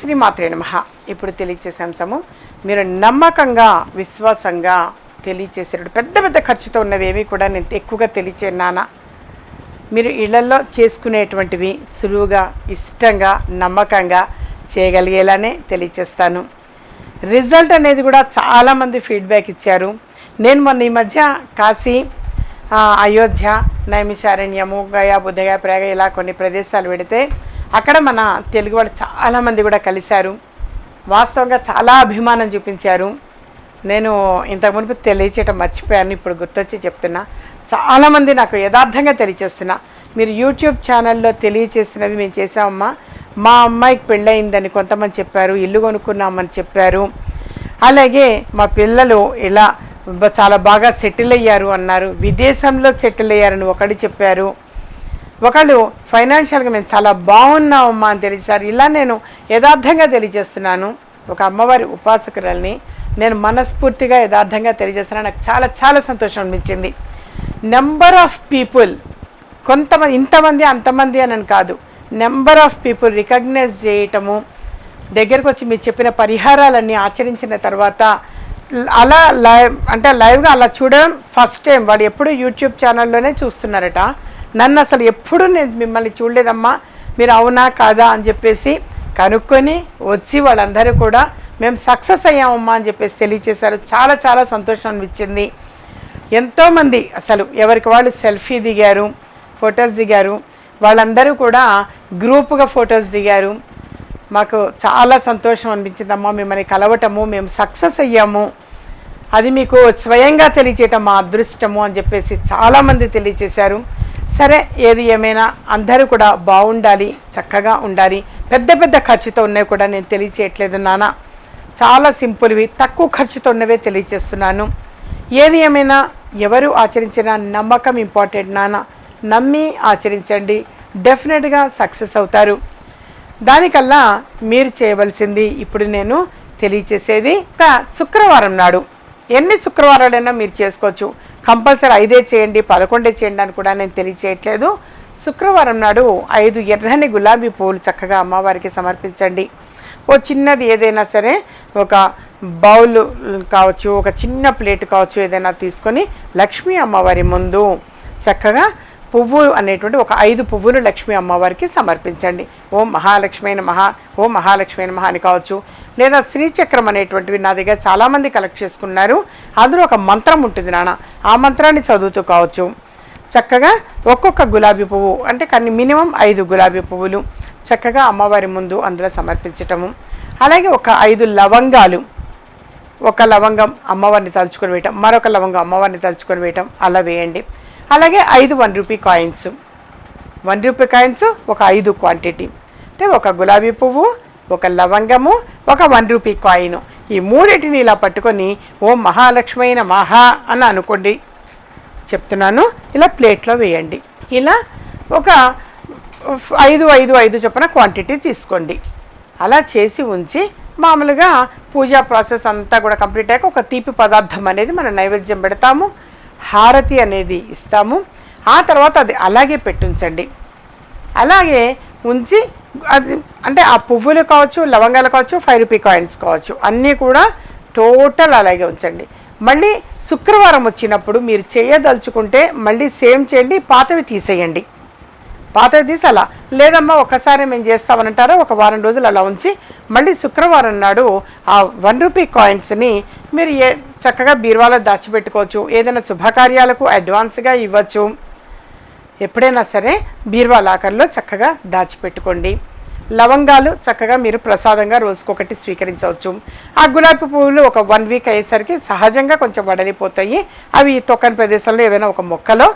శ్రీమాత్రే నమ. ఇప్పుడు తెలియచేసే అంశము మీరు నమ్మకంగా విశ్వాసంగా తెలియచేసేటప్పుడు పెద్ద పెద్ద ఖర్చుతో ఉన్నవి కూడా నేను ఎక్కువగా తెలియచేనానా మీరు ఇళ్ళలో చేసుకునేటువంటివి సులువుగా ఇష్టంగా నమ్మకంగా చేయగలిగేలానే తెలియచేస్తాను. రిజల్ట్ అనేది కూడా చాలామంది ఫీడ్బ్యాక్ ఇచ్చారు. నేను మొన్న ఈ మధ్య కాశీ అయోధ్య నైమిషారణ్యము గయా బుద్ధగయ ప్రేగ ఇలా కొన్ని ప్రదేశాలు పెడితే అక్కడ మన తెలుగు వాళ్ళు చాలామంది కూడా కలిశారు. వాస్తవంగా చాలా అభిమానం చూపించారు. నేను ఇంతకు మునుపు తెలియచేయటం మర్చిపోయాను ఇప్పుడు గుర్తొచ్చి చెప్తున్నా. చాలామంది నాకు యథార్థంగా తెలియచేస్తున్నా. మీరు యూట్యూబ్ ఛానల్లో తెలియచేసినవి మేము చేసామమ్మా మా అమ్మాయికి పెళ్ళయిందని కొంతమంది చెప్పారు ఇల్లు కొనుక్కున్నామని చెప్పారు. అలాగే మా పిల్లలు ఇలా చాలా బాగా సెటిల్ అయ్యారు అన్నారు. విదేశంలో సెటిల్ అయ్యారని ఒకటి చెప్పారు. ఒకళ్ళు ఫైనాన్షియల్గా మేము చాలా బాగున్నామమ్మా అని తెలిసారు ఇలా నేను యథార్థంగా తెలియజేస్తున్నాను. ఒక అమ్మవారి ఉపాసకురాల్ని నేను మనస్ఫూర్తిగా యథార్థంగా తెలియజేస్తున్నాను. నాకు చాలా చాలా సంతోషం అనిపించింది. నెంబర్ ఆఫ్ పీపుల్ కొంతమంది ఇంతమంది అంతమంది అని కాదు. నెంబర్ ఆఫ్ పీపుల్ రికగ్నైజ్ చేయటము దగ్గరకు వచ్చి మీరు చెప్పిన పరిహారాలన్నీ ఆచరించిన తర్వాత అలా లైవ్ అంటే లైవ్గా అలా చూడడం ఫస్ట్ టైం వాడు ఎప్పుడు యూట్యూబ్ ఛానల్లోనే చూస్తున్నారట. నన్ను అసలు ఎప్పుడు నేను మిమ్మల్ని చూడలేదమ్మా. మీరు అవునా కాదా అని చెప్పేసి కనుక్కొని వచ్చి వాళ్ళందరూ కూడా మేము సక్సెస్ అయ్యామమ్మా అని చెప్పేసి తెలియచేశారు. చాలా చాలా సంతోషం అనిపించింది. ఎంతోమంది అసలు ఎవరికి వాళ్ళు సెల్ఫీ దిగారు ఫొటోస్ దిగారు. వాళ్ళందరూ కూడా గ్రూప్గా ఫొటోస్ దిగారు. మాకు చాలా సంతోషం అనిపించిందమ్మా. మిమ్మల్ని కలవటము మేము సక్సెస్ అయ్యాము. అది మీకు స్వయంగా తెలియచేయటం మా అదృష్టము అని చెప్పేసి చాలామంది తెలియచేశారు. సరే ఏది ఏమైనా అందరూ కూడా బాగుండాలి చక్కగా ఉండాలి. పెద్ద పెద్ద ఖర్చుతో ఉన్నవి కూడా నేను తెలియచేయట్లేదు నాన్న. చాలా సింపుల్వి తక్కువ ఖర్చుతో ఉన్నవే తెలియచేస్తున్నాను. ఏది ఏమైనా ఎవరు ఆచరించినా నమ్మకం ఇంపార్టెంట్ నాన్న. నమ్మి ఆచరించండి డెఫినెట్గా సక్సెస్ అవుతారు. దానికల్లా మీరు చేయవలసింది ఇప్పుడు నేను తెలియచేసేది ఒక శుక్రవారం నాడు. ఎన్ని శుక్రవారాలైనా మీరు చేసుకోవచ్చు. కంపల్సరీ ఐదే చేయండి పదకొండే చేయండి అని కూడా నేను తెలియచేయట్లేదు. శుక్రవారం నాడు ఐదు ఎర్రని గులాబీ పువ్వులు చక్కగా అమ్మవారికి సమర్పించండి. ఓ చిన్నది ఏదైనా సరే ఒక బౌల్ కావచ్చు ఒక చిన్న ప్లేట్ కావచ్చు ఏదైనా తీసుకొని లక్ష్మీ అమ్మవారి ముందు చక్కగా పువ్వు అనేటువంటి ఒక ఐదు పువ్వులు లక్ష్మీ అమ్మవారికి సమర్పించండి. ఓం మహాలక్ష్మి మహా ఓం మహాలక్ష్మి మహా అని కావచ్చు. లేదా శ్రీచక్రం అనేటువంటివి నా దగ్గర చాలామంది కలెక్ట్ చేసుకున్నారు. అందులో ఒక మంత్రం ఉంటుంది నాన్న. ఆ మంత్రాన్ని చదువుతూ కావచ్చు. చక్కగా ఒక్కొక్క గులాబీ పువ్వు అంటే కానీ మినిమం ఐదు గులాబీ పువ్వులు చక్కగా అమ్మవారి ముందు అందులో సమర్పించటము. అలాగే ఒక ఐదు లవంగాలు ఒక లవంగం అమ్మవారిని తలుచుకొని వేయటం మరొక లవంగం అమ్మవారిని తలుచుకొని వేయటం అలా వేయండి. అలాగే ఐదు one rupee coins one rupee coins ఒక ఐదు క్వాంటిటీ అంటే ఒక గులాబీ పువ్వు ఒక లవంగము ఒక వన్ రూపీ కాయిన్ ఈ మూడింటిని ఇలా పట్టుకొని ఓం మహాలక్ష్మైన మహా అని అనుకోండి. చెప్తున్నాను ఇలా ప్లేట్లో వేయండి. ఇలా ఒక ఐదు ఐదు ఐదు చొప్పున క్వాంటిటీ తీసుకోండి. అలా చేసి ఉంచి మామూలుగా పూజా ప్రాసెస్ అంతా కూడా కంప్లీట్ అయ్యాక ఒక తీపి పదార్థం అనేది మనం నైవేద్యం పెడతాము. హారతి అనేది ఇస్తాము. ఆ తర్వాత అది అలాగే పెట్టుంచండి. అలాగే ఉంచి అది అంటే ఆ పువ్వులు కావచ్చు లవంగాలు కావచ్చు ఫైవ్ రూపీ కాయిన్స్ కావచ్చు అన్నీ కూడా టోటల్ అలాగే ఉంచండి. మళ్ళీ శుక్రవారం వచ్చినప్పుడు మీరు చేయదలుచుకుంటే మళ్ళీ సేమ్ చేయండి పాతవి తీసేయండి. పాతవి తీసి అలా లేదమ్మా ఒకసారి మేము చేస్తామనంటారా. ఒక వారం రోజులు అలా ఉంచి మళ్ళీ శుక్రవారం నాడు ఆ వన్ రూపీ కాయిన్స్ని మీరు ఏ చక్కగా బీరువాలో దాచిపెట్టుకోవచ్చు. ఏదైనా శుభకార్యాలకు అడ్వాన్స్గా ఇవ్వచ్చు. ఎప్పుడైనా సరే బీరువా లాకర్లో చక్కగా దాచిపెట్టుకోండి. లవంగాలు చక్కగా మీరు ప్రసాదంగా రోజుకొకటి స్వీకరించవచ్చు. ఆ గులాబీ పువ్వులు ఒక వన్ వీక్ అయ్యేసరికి సహజంగా కొంచెం వడలిపోతాయి. అవి తొక్కని ప్రదేశంలో ఏవైనా ఒక మొక్కలో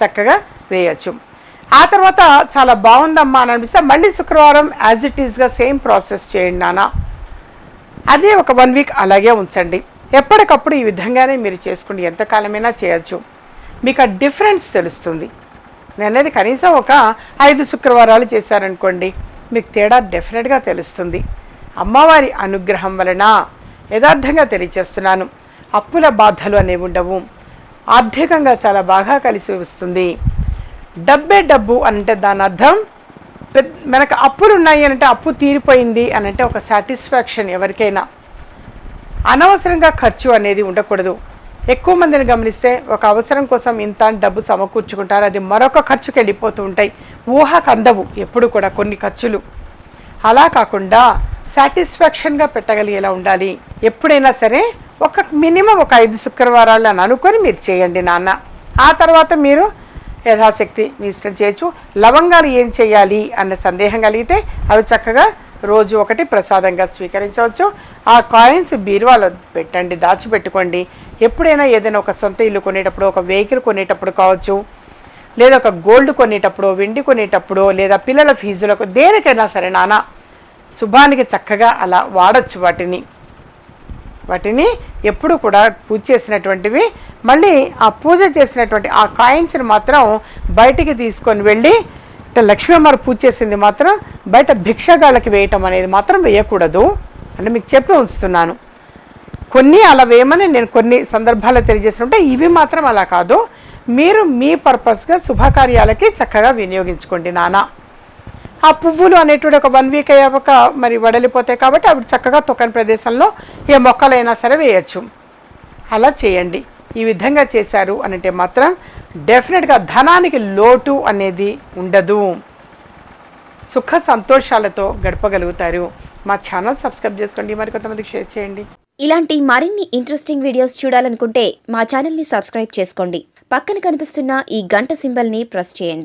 చక్కగా వేయచ్చు. ఆ తర్వాత చాలా బాగుందమ్మా అని అనిపిస్తే మళ్ళీ శుక్రవారం యాజ్ ఇట్ ఈస్గా సేమ్ ప్రాసెస్ చేయండి నాన్న. అదే ఒక వన్ వీక్ అలాగే ఉంచండి. ఎప్పటికప్పుడు ఈ విధంగానే మీరు చేసుకోండి. ఎంతకాలమైనా చేయొచ్చు. మీకు ఆ డిఫరెన్స్ తెలుస్తుంది. నేను అనేది కనీసం ఒక ఐదు శుక్రవారాలు చేశారనుకోండి మీకు తేడా డెఫినెట్గా తెలుస్తుంది. అమ్మవారి అనుగ్రహం వలన యథార్థంగా తెలియచేస్తున్నాను. అప్పుల బాధలు అనేవి ఉండవు. ఆర్థికంగా చాలా బాగా కలిసి వస్తుంది. డబ్బే డబ్బు అంటే దాని అర్థం పెద్ద మనకు అప్పులు ఉన్నాయి అని అంటే అప్పు తీరిపోయింది అని అంటే ఒక సాటిస్ఫాక్షన్ ఎవరికైనా. అనవసరంగా ఖర్చు అనేది ఉండకూడదు. ఎక్కువ మందిని గమనిస్తే ఒక అవసరం కోసం ఇంత డబ్బు సమకూర్చుకుంటారు. అది మరొక ఖర్చుకి వెళ్ళిపోతూ ఉంటాయి. ఊహకు అందవు ఎప్పుడు కూడా కొన్ని ఖర్చులు. అలా కాకుండా సాటిస్ఫాక్షన్గా పెట్టగలిగేలా ఉండాలి. ఎప్పుడైనా సరే ఒక మినిమం ఒక ఐదు శుక్రవారాలు అని అనుకొని మీరు చేయండి నాన్న. ఆ తర్వాత మీరు యథాశక్తి మీ ఇష్టం చేయొచ్చు. లవంగాలు ఏం చేయాలి అన్న సందేహం కలిగితే అవి చక్కగా రోజు ఒకటి ప్రసాదంగా స్వీకరించవచ్చు. ఆ కాయిన్స్ బీరువాలో పెట్టండి దాచిపెట్టుకోండి. ఎప్పుడైనా ఏదైనా ఒక సొంత ఇల్లు కొనేటప్పుడు ఒక వెహికల్ కొనేటప్పుడు కావచ్చు లేదా ఒక గోల్డ్ కొనేటప్పుడు వెండి కొనేటప్పుడు లేదా పిల్లల ఫీజులకు దేనికైనా సరే నానా శుభానికి చక్కగా అలా వాడచ్చు వాటిని. వాటిని ఎప్పుడు కూడా పూజ చేసినటువంటివి. మళ్ళీ ఆ పూజ చేసినటువంటి ఆ కాయిన్స్ని మాత్రం బయటికి తీసుకొని వెళ్ళి అంటే లక్ష్మీ అమ్మవారు పూజ చేసింది మాత్రం బయట భిక్షగాళ్ళకి వేయటం అనేది మాత్రం వేయకూడదు అంటే మీకు చెప్పి ఉంచుతున్నాను. కొన్ని అలా వేయమని నేను కొన్ని సందర్భాల్లో తెలియజేస్తుంటే ఇవి మాత్రం అలా కాదు. మీరు మీ పర్పస్గా శుభకార్యాలకి చక్కగా వినియోగించుకోండి నానా ఆ పువ్వులు అనేటువంటి ఒక వన్ వీక్ అయ్యాక మరి వడలిపోతాయి కాబట్టి అవి చక్కగా తొక్కని ప్రదేశంలో ఏ మొక్కలైనా సరే వేయచ్చు. అలా చేయండి. ఈ విధంగా చేశారు అనంటే అంటే మాత్రం డెఫినెట్గా ధనానికి లోటు అనేది ఉండదు. సుఖ సంతోషాలతో గడపగలుగుతారు. మా ఛానల్ సబ్స్క్రైబ్ చేసుకోండి. మరి కొంతమందికి షేర్ చేయండి. ఇలాంటి మరిన్ని ఇంట్రెస్టింగ్ వీడియోస్ చూడాలనుకుంటే మా ఛానల్ని సబ్స్క్రైబ్ చేసుకోండి. పక్కన కనిపిస్తున్న ఈ గంట సింబల్ని ప్రెస్ చేయండి.